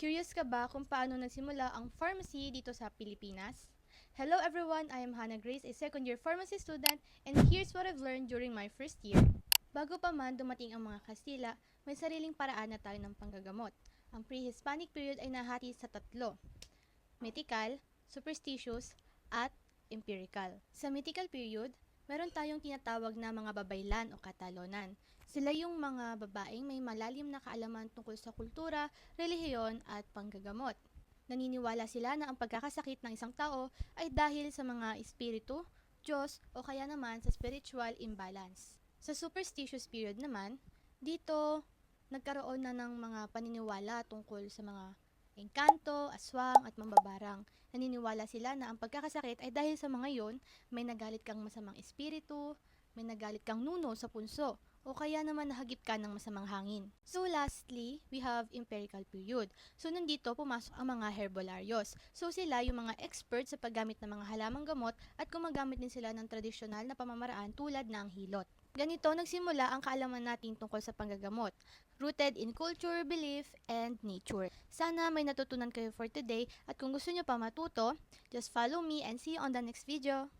Curious ka ba kung paano nagsimula ang pharmacy dito sa Pilipinas? Hello everyone, I am Hannah Grace, a second year pharmacy student, and here's what I've learned during my first year. Bago pa man dumating ang mga Kastila, may sariling paraan na tayo ng panggagamot. Ang pre-Hispanic period ay nahati sa tatlo, mythical, superstitious, at empirical. Sa mythical period, meron tayong tinatawag na mga babaylan o katalonan. Sila yung mga babaeng may malalim na kaalaman tungkol sa kultura, relihiyon at panggagamot. Naniniwala sila na ang pagkakasakit ng isang tao ay dahil sa mga espiritu, Diyos o kaya naman sa spiritual imbalance. Sa superstitious period naman, dito nagkaroon na ng mga paniniwala tungkol sa mga engkanto, aswang at mambabarang. Naniniwala sila na ang pagkakasakit ay dahil sa mga yon, may nagalit kang masamang espiritu, may nagalit kang nuno sa punso, o kaya naman nahagip ka ng masamang hangin. So lastly, we have empirical period. So nandito pumasok ang mga herbolaryos. So sila yung mga expert sa paggamit ng mga halamang gamot at gumagamit din sila ng tradisyonal na pamamaraan tulad ng hilot. Ganito nagsimula ang kaalaman natin tungkol sa panggagamot, rooted in culture, belief, and nature. Sana may natutunan kayo for today at kung gusto nyo pa matuto, just follow me and see you on the next video.